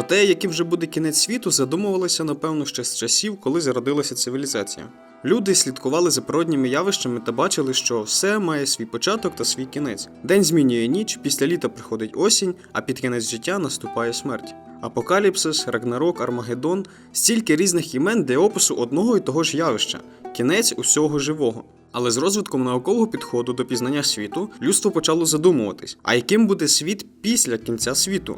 Про те, яким вже буде кінець світу, задумувалися, напевно, ще з часів, коли зародилася цивілізація. Люди слідкували за природніми явищами та бачили, що все має свій початок та свій кінець. День змінює ніч, після літа приходить осінь, а під кінець життя наступає смерть. Апокаліпсис, Рагнарок, Армагеддон стільки різних імен для опису одного і того ж явища кінець усього живого. Але з розвитком наукового підходу до пізнання світу людство почало задумуватись, а яким буде світ після кінця світу?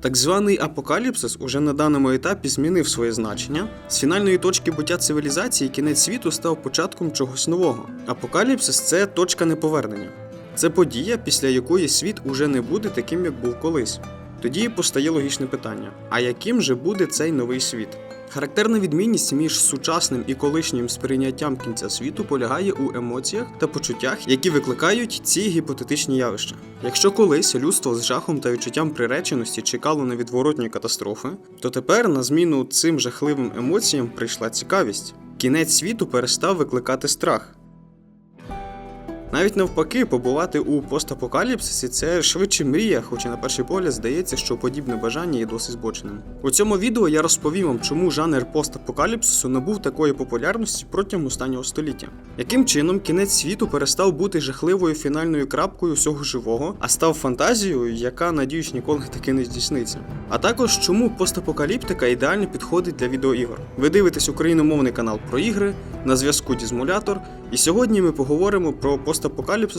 Так званий апокаліпсис уже на даному етапі змінив своє значення. З фінальної точки буття цивілізації кінець світу став початком чогось нового. Апокаліпсис це точка неповернення. Це подія, після якої світ уже не буде таким, як був колись. Тоді постає логічне питання: а яким же буде цей новий світ? Характерна відмінність між сучасним і колишнім сприйняттям кінця світу полягає у емоціях та почуттях, які викликають ці гіпотетичні явища. Якщо колись людство з жахом та відчуттям приреченості чекало на відворотні катастрофи, то тепер на зміну цим жахливим емоціям прийшла цікавість. Кінець світу перестав викликати страх. Навіть навпаки, побувати у постапокаліпсисі це швидше мрія, хоча на перший погляд здається, що подібне бажання є досить збоченим. У цьому відео я розповім вам, чому жанр постапокаліпсису набув такої популярності протягом останнього століття. Яким чином кінець світу перестав бути жахливою фінальною крапкою всього живого, а став фантазією, яка, надіюсь, ніколи таки не здійсниться. А також чому постапокаліптика ідеально підходить для відеоігор. Ви дивитесь україномовний канал про ігри, на зв'язку Дізмулятор, і сьогодні ми поговоримо про постапокаліпсис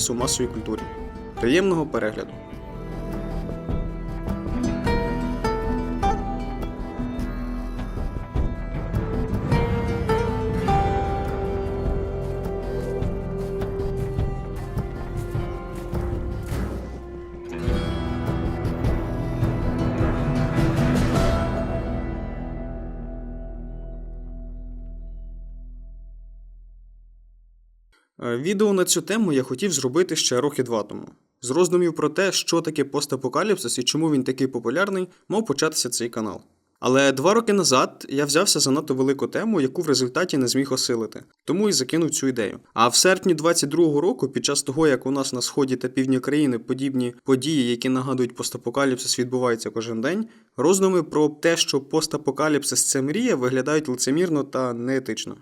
у масовій культурі. Приємного перегляду! Відео на цю тему я хотів зробити ще роки два тому. З роздумів про те, що таке постапокаліпсис і чому він такий популярний, мав початися цей канал. Але два роки назад я взявся за надто велику тему, яку в результаті не зміг осилити, тому і закинув цю ідею. А в серпні 22-го року, під час того, як у нас на сході та півдні країни подібні події, які нагадують постапокаліпсис, відбуваються кожен день, роздуми про те, що постапокаліпсис це мрія, виглядають лицемірно та неетично.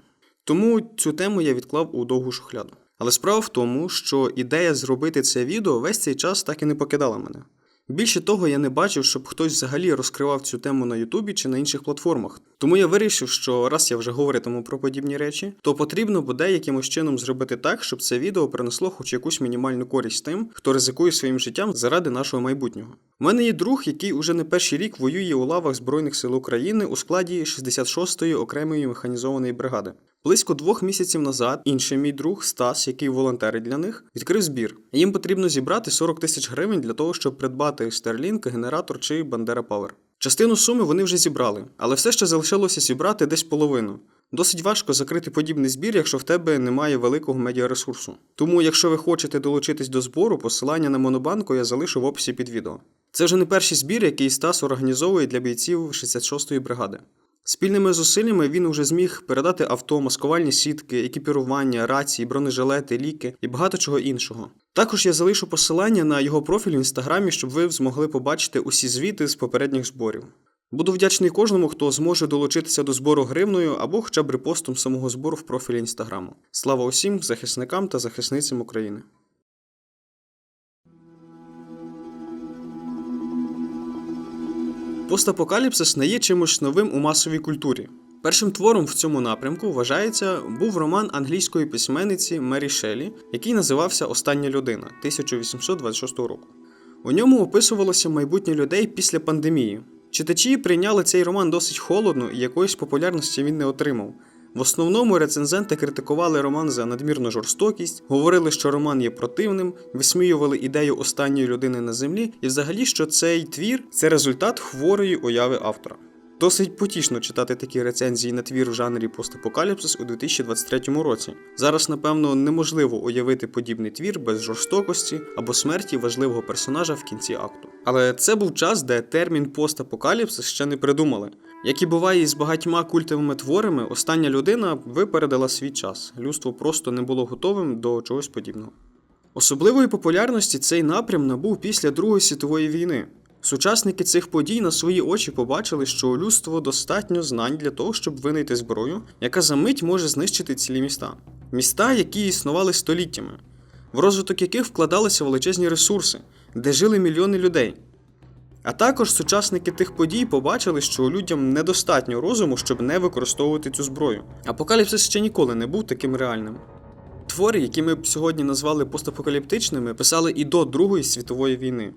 Тому цю тему я відклав у довгу шухляду. Але справа в тому, що ідея зробити це відео весь цей час так і не покидала мене. Більше того, я не бачив, щоб хтось взагалі розкривав цю тему на Ютубі чи на інших платформах. Тому я вирішив, що раз я вже говоритиму про подібні речі, то потрібно буде якимось чином зробити так, щоб це відео принесло хоч якусь мінімальну користь тим, хто ризикує своїм життям заради нашого майбутнього. У мене є друг, який уже не перший рік воює у лавах Збройних сил України у складі 66-ї окремої механізованої бригади. Близько двох місяців назад інший мій друг Стас, який волонтерить для них, відкрив збір. Їм потрібно зібрати 40 тисяч гривень для того, щоб придбати Starlink, генератор чи Bandera Power. Частину суми вони вже зібрали, але все ще залишилося зібрати десь половину. Досить важко закрити подібний збір, якщо в тебе немає великого медіаресурсу. Тому, якщо ви хочете долучитись до збору, посилання на монобанку я залишу в описі під відео. Це вже не перший збір, який Стас організовує для бійців 66-ї бригади. Спільними зусиллями він уже зміг передати авто, маскувальні сітки, екіпірування, рації, бронежилети, ліки і багато чого іншого. Також я залишу посилання на його профіль в інстаграмі, щоб ви змогли побачити усі звіти з попередніх зборів. Буду вдячний кожному, хто зможе долучитися до збору гривною або хоча б репостом самого збору в профілі інстаграму. Слава усім захисникам та захисницям України! Постапокаліпсис не є чимось новим у масовій культурі. Першим твором в цьому напрямку вважається був роман англійської письменниці Мері Шелі, який називався Остання людина 1826 року. У ньому описувалося майбутнє людей після пандемії. Читачі прийняли цей роман досить холодно і якоїсь популярності він не отримав. В основному рецензенти критикували роман за надмірну жорстокість, говорили, що роман є противним, висміювали ідею останньої людини на землі, і взагалі, що цей твір це результат хворої уяви автора. Досить потішно читати такі рецензії на твір в жанрі постапокаліпсис у 2023 році. Зараз, напевно, неможливо уявити подібний твір без жорстокості або смерті важливого персонажа в кінці акту. Але це був час, де термін постапокаліпсис ще не придумали. Як і буває із багатьма культовими творами, остання людина випередила свій час. Людство просто не було готовим до чогось подібного. Особливої популярності цей напрям набув після Другої світової війни. Сучасники цих подій на свої очі побачили, що у людство достатньо знань для того, щоб винайти зброю, яка за мить може знищити цілі міста. Міста, які існували століттями, в розвиток яких вкладалися величезні ресурси, де жили мільйони людей. А також сучасники тих подій побачили, що людям недостатньо розуму, щоб не використовувати цю зброю. Апокаліпсис ще ніколи не був таким реальним. Твори, які ми б сьогодні назвали постапокаліптичними, писали і до Другої світової війни.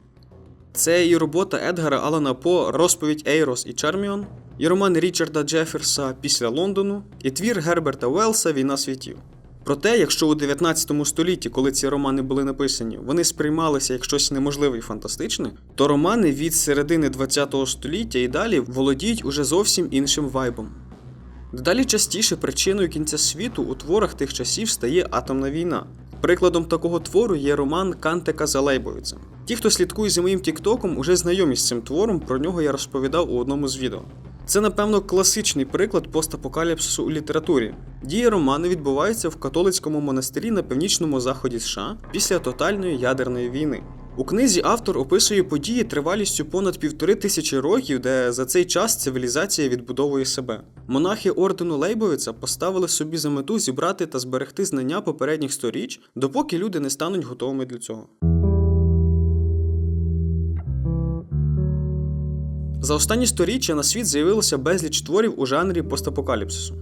Це і робота Едгара Алана По Розповідь Ейрос і Чарміон, і роман Річарда Джеферса Після Лондону, і твір Герберта Уелса Війна світів. Проте, якщо у 19 столітті, коли ці романи були написані, вони сприймалися як щось неможливе і фантастичне, то романи від середини 20 століття і далі володіють уже зовсім іншим вайбом. Дедалі частіше причиною кінця світу у творах тих часів стає атомна війна. Прикладом такого твору є роман Кантека за Лейбовіцем. Ті, хто слідкує за моїм тіктоком, уже знайомі з цим твором, про нього я розповідав у одному з відео. Це, напевно, класичний приклад постапокаліпсису у літературі. Дія роману відбувається в католицькому монастирі на північному заході США після тотальної ядерної війни. У книзі автор описує події тривалістю понад півтори тисячі років, де за цей час цивілізація відбудовує себе. Монахи ордену Лейбовіца поставили собі за мету зібрати та зберегти знання попередніх сторіч, допоки люди не стануть готовими для цього. За останні сторіччя на світ з'явилося безліч творів у жанрі постапокаліпсису.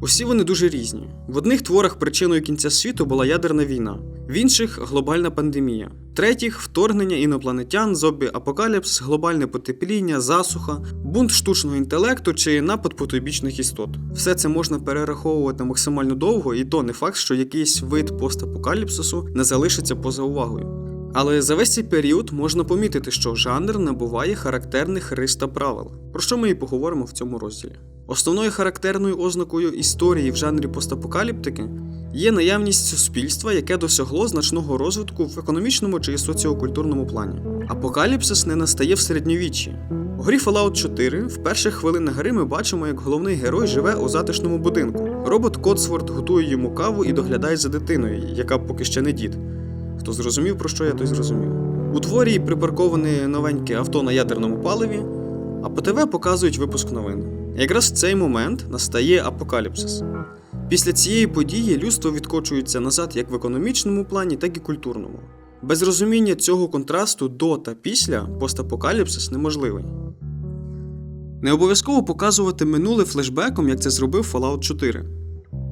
Усі вони дуже різні. В одних творах причиною кінця світу була ядерна війна, в інших глобальна пандемія, в третіх вторгнення інопланетян, зомбі апокаліпс, глобальне потепління, засуха, бунт штучного інтелекту чи напад потойбічних істот. Все це можна перераховувати максимально довго, і то не факт, що якийсь вид постапокаліпсису не залишиться поза увагою. Але за весь цей період можна помітити, що жанр набуває характерних рис та правил, про що ми і поговоримо в цьому розділі. Основною характерною ознакою історії в жанрі постапокаліптики є наявність суспільства, яке досягло значного розвитку в економічному чи соціокультурному плані. Апокаліпсис не настає в середньовіччі. У грі Fallout 4 в перших хвилинах гри ми бачимо, як головний герой живе у затишному будинку. Робот Котсворт готує йому каву і доглядає за дитиною, яка поки ще не дід. Хто зрозумів, про що я той зрозумів. У творі припарковане новеньке авто на ядерному паливі, а по ТВ показують випуск новин. Якраз в цей момент настає апокаліпсис. Після цієї події людство відкочується назад як в економічному плані, так і культурному. Без розуміння цього контрасту до та після постапокаліпсис неможливий. Не обов'язково показувати минуле флешбеком, як це зробив Fallout 4.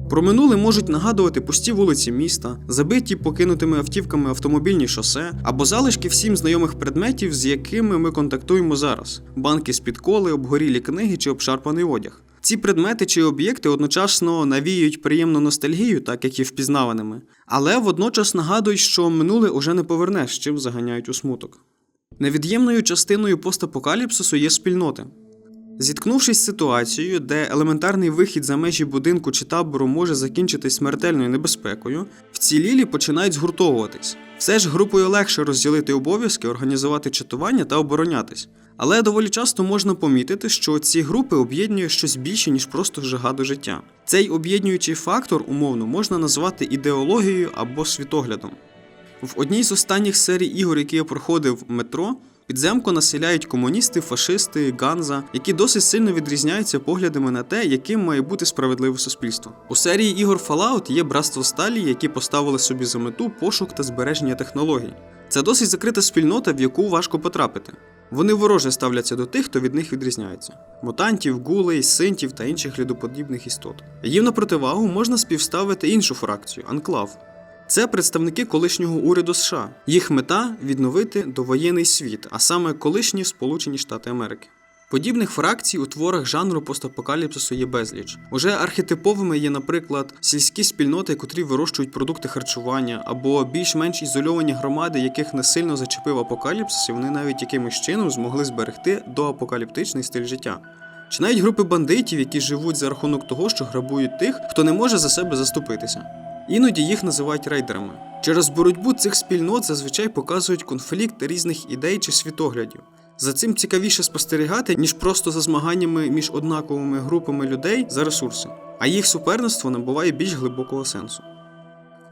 Про минуле можуть нагадувати пусті вулиці міста, забиті покинутими автівками автомобільні шосе або залишки всім знайомих предметів, з якими ми контактуємо зараз: банки з-під коли, обгорілі книги чи обшарпаний одяг. Ці предмети чи об'єкти одночасно навіюють приємну ностальгію, так як і впізнаваними, але водночас нагадують, що минуле уже не повернеш, чим заганяють у смуток. Невід'ємною частиною постапокаліпсису є спільноти. Зіткнувшись з ситуацією, де елементарний вихід за межі будинку чи табору може закінчитись смертельною небезпекою, вцілілі починають згуртовуватись. Все ж групою легше розділити обов'язки, організувати чатування та оборонятись. Але доволі часто можна помітити, що ці групи об'єднує щось більше, ніж просто жага до життя. Цей об'єднуючий фактор, умовно, можна назвати ідеологією або світоглядом. В одній з останніх серій ігор, які я проходив метро, підземку населяють комуністи, фашисти, ганза, які досить сильно відрізняються поглядами на те, яким має бути справедливе суспільство. У серії ігор Fallout є братство сталі, які поставили собі за мету пошук та збереження технологій. Це досить закрита спільнота, в яку важко потрапити. Вони вороже ставляться до тих, хто від них відрізняється: мутантів, гулей, синтів та інших людоподібних істот. Їм на противагу можна співставити іншу фракцію анклав. Це представники колишнього уряду США. Їх мета відновити довоєнний світ, а саме колишні Сполучені Штати Америки. Подібних фракцій у творах жанру постапокаліпсису є безліч. Уже архетиповими є, наприклад, сільські спільноти, котрі вирощують продукти харчування, або більш-менш ізольовані громади, яких не сильно зачепив апокаліпсис, і вони навіть якимось чином змогли зберегти доапокаліптичний стиль життя. Чи навіть групи бандитів, які живуть за рахунок того, що грабують тих, хто не може за себе заступитися. Іноді їх називають рейдерами. Через боротьбу цих спільнот зазвичай показують конфлікт різних ідей чи світоглядів. За цим цікавіше спостерігати, ніж просто за змаганнями між однаковими групами людей за ресурси, а їх суперництво набуває більш глибокого сенсу.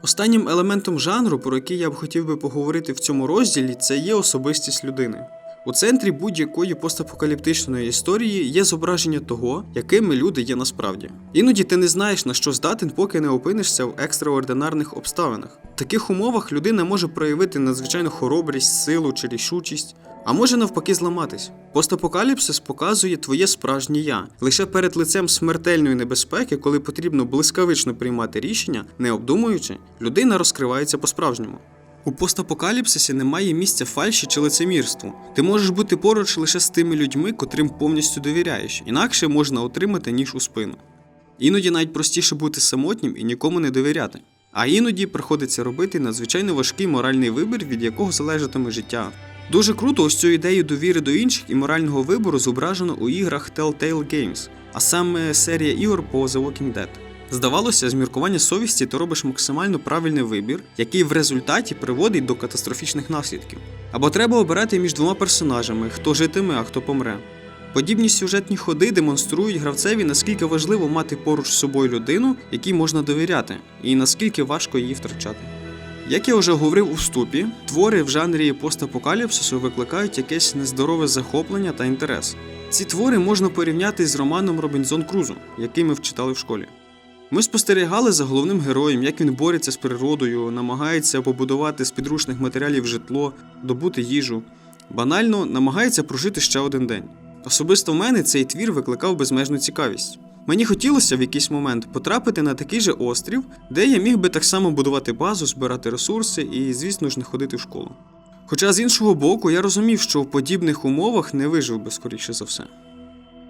Останнім елементом жанру, про який я б хотів би поговорити в цьому розділі, це є особистість людини. У центрі будь-якої постапокаліптичної історії є зображення того, якими люди є насправді. Іноді ти не знаєш на що здатен, поки не опинишся в екстраординарних обставинах. В таких умовах людина може проявити надзвичайну хоробрість, силу чи рішучість, а може навпаки зламатись. Постапокаліпсис показує твоє справжнє я. Лише перед лицем смертельної небезпеки, коли потрібно блискавично приймати рішення, не обдумуючи, людина розкривається по-справжньому. У постапокаліпсисі немає місця фальші чи лицемірству. Ти можеш бути поруч лише з тими людьми, котрим повністю довіряєш, інакше можна отримати ніж у спину. Іноді навіть простіше бути самотнім і нікому не довіряти. А іноді приходиться робити надзвичайно важкий моральний вибір, від якого залежатиме життя. Дуже круто ось цю ідею довіри до інших і морального вибору зображено у іграх Telltale Games, а саме серія ігор по The Walking Dead. Здавалося, з міркування совісті ти робиш максимально правильний вибір, який в результаті приводить до катастрофічних наслідків. Або треба обирати між двома персонажами, хто житиме, а хто помре. Подібні сюжетні ходи демонструють гравцеві, наскільки важливо мати поруч з собою людину, якій можна довіряти, і наскільки важко її втрачати. Як я вже говорив у вступі, твори в жанрі постапокаліпсису викликають якесь нездорове захоплення та інтерес. Ці твори можна порівняти з романом Робінзон Крузо, який ми вчитали в школі. Ми спостерігали за головним героєм, як він бореться з природою, намагається побудувати з підручних матеріалів житло, добути їжу, банально намагається прожити ще один день. Особисто в мене цей твір викликав безмежну цікавість. Мені хотілося в якийсь момент потрапити на такий же острів, де я міг би так само будувати базу, збирати ресурси і, звісно ж, не ходити в школу. Хоча з іншого боку, я розумів, що в подібних умовах не вижив би скоріше за все.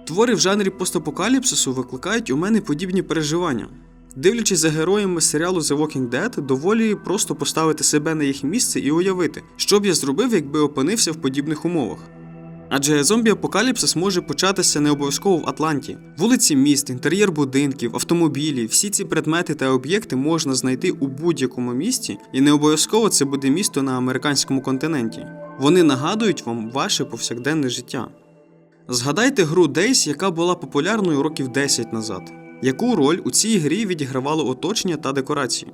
Твори в жанрі постапокаліпсису викликають у мене подібні переживання. Дивлячись за героями серіалу The Walking Dead, доволі просто поставити себе на їх місце і уявити, що б я зробив, якби опинився в подібних умовах. Адже зомбі-апокаліпсис може початися не обов'язково в Атланті. Вулиці міст, інтер'єр будинків, автомобілі, всі ці предмети та об'єкти можна знайти у будь-якому місті, і не обов'язково це буде місто на американському континенті. Вони нагадують вам ваше повсякденне життя. Згадайте гру Days, яка була популярною років 10 назад. Яку роль у цій грі відігравало оточення та декорації?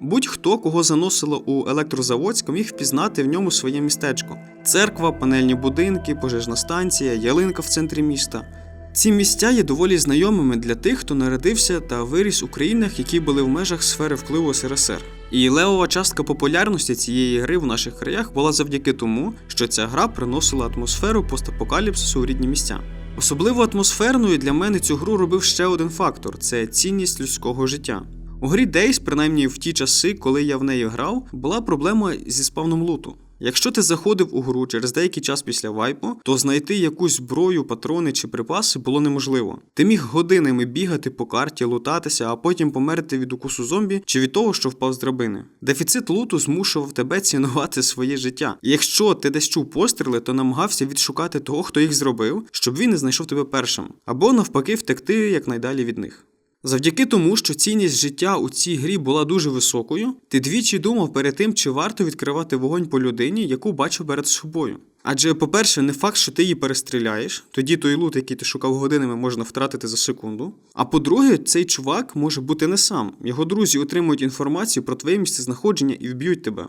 Будь-хто, кого заносило у електрозаводськ, міг впізнати в ньому своє містечко: церква, панельні будинки, пожежна станція, ялинка в центрі міста. Ці місця є доволі знайомими для тих, хто народився та виріс у країнах, які були в межах сфери впливу СРСР. І левова частка популярності цієї гри в наших краях була завдяки тому, що ця гра приносила атмосферу постапокаліпсису у рідні місця. Особливо атмосферною для мене цю гру робив ще один фактор це цінність людського життя. У грі Days, принаймні в ті часи, коли я в неї грав, була проблема зі спавном луту. Якщо ти заходив у гру через деякий час після вайпу, то знайти якусь зброю, патрони чи припаси було неможливо. Ти міг годинами бігати по карті, лутатися, а потім померти від укусу зомбі чи від того, що впав з драбини. Дефіцит луту змушував тебе цінувати своє життя. Якщо ти десь чув постріли, то намагався відшукати того, хто їх зробив, щоб він не знайшов тебе першим, або навпаки втекти якнайдалі від них. Завдяки тому, що цінність життя у цій грі була дуже високою, ти двічі думав перед тим, чи варто відкривати вогонь по людині, яку бачив перед собою. Адже, по-перше, не факт, що ти її перестріляєш, тоді той лут, який ти шукав годинами, можна втратити за секунду. А по-друге, цей чувак може бути не сам. Його друзі отримують інформацію про твоє місцезнаходження і вб'ють тебе.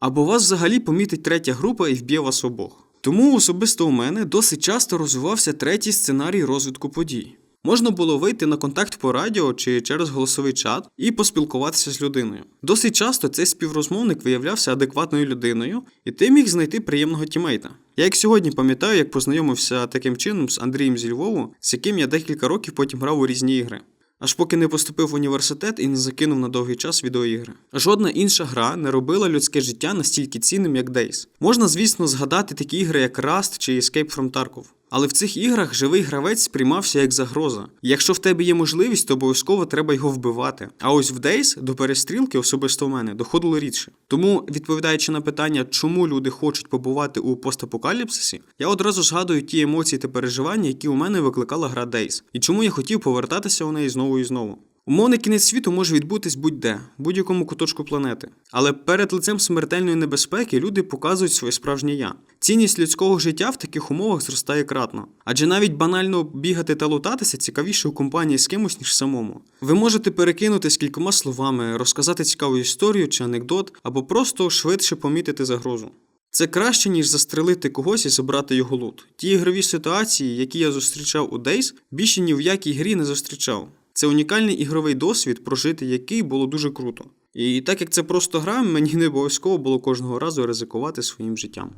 Або вас взагалі помітить третя група і вб'є вас обох. Тому особисто у мене досить часто розвивався третій сценарій розвитку подій. Можна було вийти на контакт по радіо чи через голосовий чат і поспілкуватися з людиною. Досить часто цей співрозмовник виявлявся адекватною людиною, і ти міг знайти приємного тімейта. Я як сьогодні пам'ятаю, як познайомився таким чином з Андрієм зі Львову, з яким я декілька років потім грав у різні ігри. Аж поки не поступив в університет і не закинув на довгий час відеоігри. Жодна інша гра не робила людське життя настільки цінним, як Days. Можна, звісно, згадати такі ігри, як Rust чи Escape from Tarkov. Але в цих іграх живий гравець сприймався як загроза. Якщо в тебе є можливість, то обов'язково треба його вбивати. А ось в Days до перестрілки, особисто в мене, доходило рідше. Тому, відповідаючи на питання, чому люди хочуть побувати у постапокаліпсисі, я одразу згадую ті емоції та переживання, які у мене викликала гра Days, і чому я хотів повертатися у неї знову і знову. Умовний кінець світу може відбутись будь-де, будь-якому куточку планети. Але перед лицем смертельної небезпеки люди показують своє справжнє я. Цінність людського життя в таких умовах зростає кратно. Адже навіть банально бігати та лутатися цікавіше у компанії з кимось, ніж самому. Ви можете перекинутись кількома словами, розказати цікаву історію чи анекдот, або просто швидше помітити загрозу. Це краще, ніж застрелити когось і забрати його лут. Ті ігрові ситуації, які я зустрічав у Days, більше ні в якій грі не зустрічав. Це унікальний ігровий досвід, прожити який було дуже круто. І так як це просто гра, мені не обов'язково було кожного разу ризикувати своїм життям.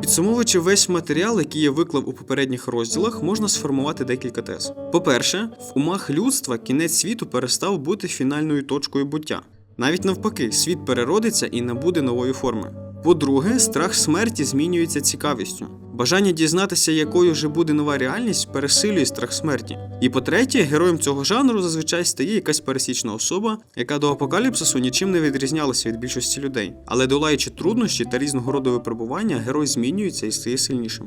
Підсумовуючи весь матеріал, який я виклав у попередніх розділах, можна сформувати декілька тез. По-перше, в умах людства кінець світу перестав бути фінальною точкою буття. Навіть навпаки, світ переродиться і набуде нової форми. По-друге, страх смерті змінюється цікавістю. Бажання дізнатися, якою же буде нова реальність, пересилює страх смерті. І по-третє, героєм цього жанру зазвичай стає якась пересічна особа, яка до апокаліпсису нічим не відрізнялася від більшості людей. Але долаючи труднощі та різного роду випробування, герой змінюється і стає сильнішим.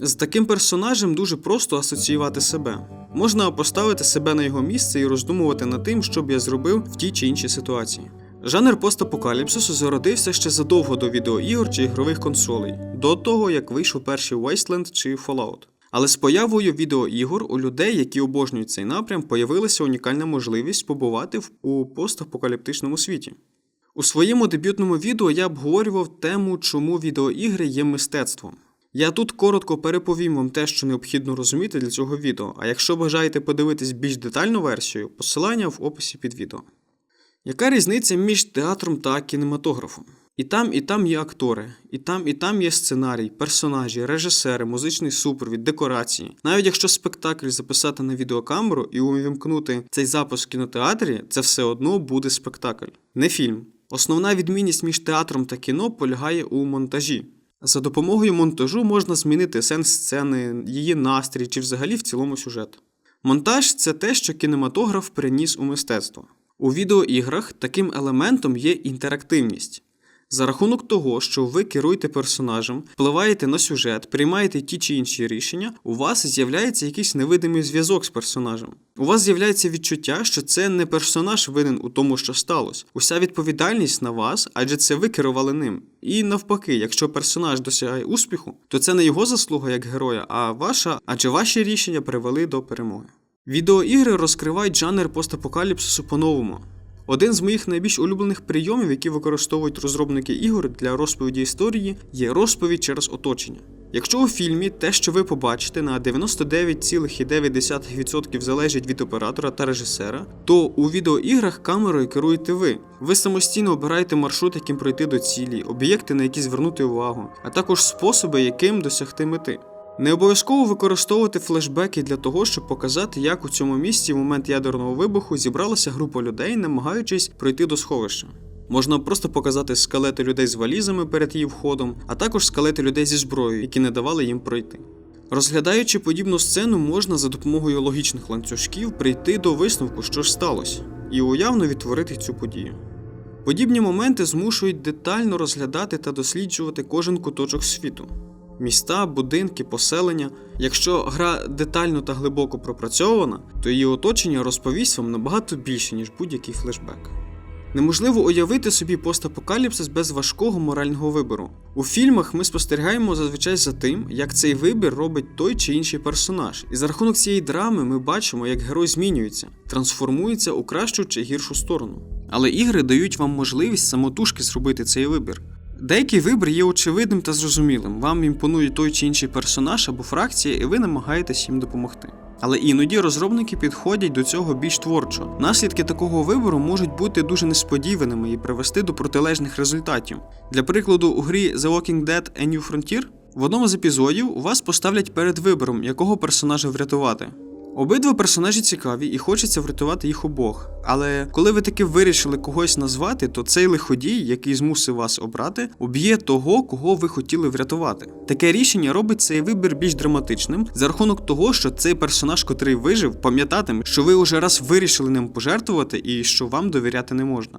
З таким персонажем дуже просто асоціювати себе. Можна поставити себе на його місце і роздумувати над тим, що б я зробив в тій чи іншій ситуації. Жанр постапокаліпсису зародився ще задовго до відеоігор чи ігрових консолей, до того як вийшов перший Wasteland чи Fallout. Але з появою відеоігор у людей, які обожнюють цей напрям, появилася унікальна можливість побувати у постапокаліптичному світі. У своєму дебютному відео я обговорював тему, чому відеоігри є мистецтвом. Я тут коротко переповім вам те, що необхідно розуміти для цього відео, а якщо бажаєте подивитись більш детальну версію, посилання в описі під відео. Яка різниця між театром та кінематографом? І там, і там є актори, і там, і там є сценарій, персонажі, режисери, музичний супровід, декорації. Навіть якщо спектакль записати на відеокамеру і увімкнути цей запис в кінотеатрі, це все одно буде спектакль, не фільм. Основна відмінність між театром та кіно полягає у монтажі. За допомогою монтажу можна змінити сенс сцени, її настрій чи взагалі в цілому сюжет. Монтаж це те, що кінематограф приніс у мистецтво. У відеоіграх таким елементом є інтерактивність. За рахунок того, що ви керуєте персонажем, впливаєте на сюжет, приймаєте ті чи інші рішення, у вас з'являється якийсь невидимий зв'язок з персонажем. У вас з'являється відчуття, що це не персонаж винен у тому, що сталося. Уся відповідальність на вас, адже це ви керували ним. І навпаки, якщо персонаж досягає успіху, то це не його заслуга як героя, а ваша, адже ваші рішення привели до перемоги. Відеоігри розкривають жанр постапокаліпсису по-новому. Один з моїх найбільш улюблених прийомів, які використовують розробники ігор для розповіді історії, є розповідь через оточення. Якщо у фільмі те, що ви побачите, на 99,9% залежить від оператора та режисера, то у відеоіграх камерою керуєте ви. Ви самостійно обираєте маршрут, яким пройти до цілі, об'єкти, на які звернути увагу, а також способи, яким досягти мети. Не обов'язково використовувати флешбеки для того, щоб показати, як у цьому місці в момент ядерного вибуху зібралася група людей, намагаючись пройти до сховища. Можна просто показати скелети людей з валізами перед її входом, а також скелети людей зі зброєю, які не давали їм пройти. Розглядаючи подібну сцену, можна за допомогою логічних ланцюжків прийти до висновку, що ж сталося, і уявно відтворити цю подію. Подібні моменти змушують детально розглядати та досліджувати кожен куточок світу. Міста, будинки, поселення. Якщо гра детально та глибоко пропрацьована, то її оточення розповість вам набагато більше, ніж будь-який флешбек. Неможливо уявити собі постапокаліпсис без важкого морального вибору. У фільмах ми спостерігаємо зазвичай за тим, як цей вибір робить той чи інший персонаж, і за рахунок цієї драми ми бачимо, як герой змінюється, трансформується у кращу чи гіршу сторону. Але ігри дають вам можливість самотужки зробити цей вибір. Деякий вибір є очевидним та зрозумілим. Вам імпонує той чи інший персонаж або фракція, і ви намагаєтесь їм допомогти. Але іноді розробники підходять до цього більш творчо. Наслідки такого вибору можуть бути дуже несподіваними і привести до протилежних результатів. Для прикладу, у грі The Walking Dead A New Frontier в одному з епізодів вас поставлять перед вибором, якого персонажа врятувати. Обидва персонажі цікаві і хочеться врятувати їх обох. Але коли ви таки вирішили когось назвати, то цей лиходій, який змусив вас обрати, уб'є того, кого ви хотіли врятувати. Таке рішення робить цей вибір більш драматичним за рахунок того, що цей персонаж, котрий вижив, пам'ятатиме, що ви уже раз вирішили ним пожертвувати і що вам довіряти не можна.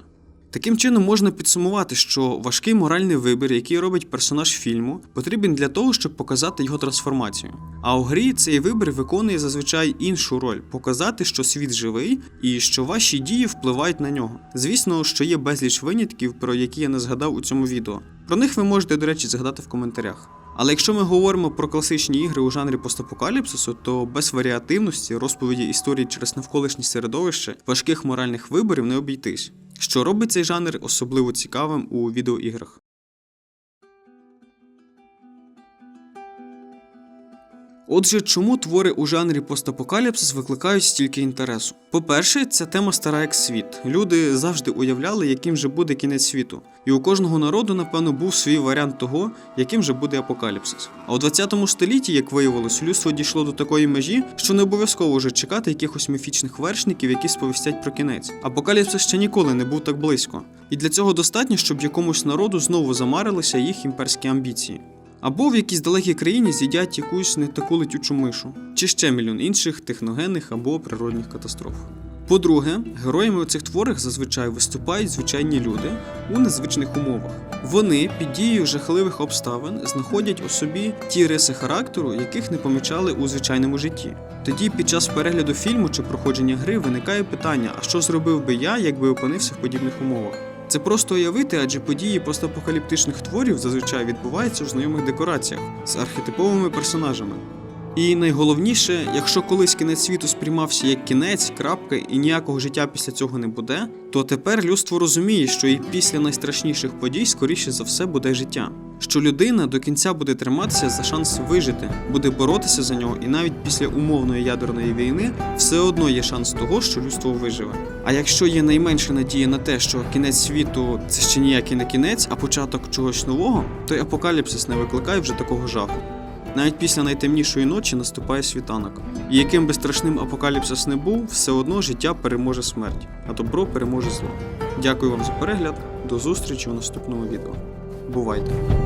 Таким чином можна підсумувати, що важкий моральний вибір, який робить персонаж фільму, потрібен для того, щоб показати його трансформацію. А у грі цей вибір виконує зазвичай іншу роль показати, що світ живий і що ваші дії впливають на нього. Звісно, що є безліч винятків, про які я не згадав у цьому відео. Про них ви можете, до речі, згадати в коментарях. Але якщо ми говоримо про класичні ігри у жанрі постапокаліпсису, то без варіативності, розповіді історії через навколишнє середовище, важких моральних виборів не обійтись, що робить цей жанр особливо цікавим у відеоіграх. Отже, чому твори у жанрі постапокаліпсис викликають стільки інтересу? По-перше, ця тема стара як світ. Люди завжди уявляли, яким же буде кінець світу. І у кожного народу, напевно, був свій варіант того, яким же буде апокаліпсис. А у 20 столітті, як виявилось, людство дійшло до такої межі, що не обов'язково вже чекати якихось міфічних вершників, які сповістять про кінець. Апокаліпсис ще ніколи не був так близько. І для цього достатньо, щоб якомусь народу знову замарилися їх імперські амбіції. Або в якійсь далекій країні з'їдять якусь не таку летючу мишу, чи ще мільйон інших техногенних або природних катастроф. По-друге, героями у цих творах зазвичай виступають звичайні люди у незвичних умовах. Вони під дією жахливих обставин знаходять у собі ті риси характеру, яких не помічали у звичайному житті. Тоді під час перегляду фільму чи проходження гри виникає питання: а що зробив би я, якби опинився в подібних умовах? Це просто уявити, адже події постапокаліптичних творів зазвичай відбуваються в знайомих декораціях з архетиповими персонажами. І найголовніше, якщо колись кінець світу сприймався як кінець, крапка і ніякого життя після цього не буде, то тепер людство розуміє, що і після найстрашніших подій, скоріше за все, буде життя. Що людина до кінця буде триматися за шанс вижити, буде боротися за нього, і навіть після умовної ядерної війни все одно є шанс того, що людство виживе. А якщо є найменша надія на те, що кінець світу це ще ніякий не кінець, а початок чогось нового, то й апокаліпсис не викликає вже такого жаху. Навіть після найтемнішої ночі наступає світанок. І яким би страшним апокаліпсис не був, все одно життя переможе смерть, а добро переможе зло. Дякую вам за перегляд. До зустрічі у наступному відео. Бувайте!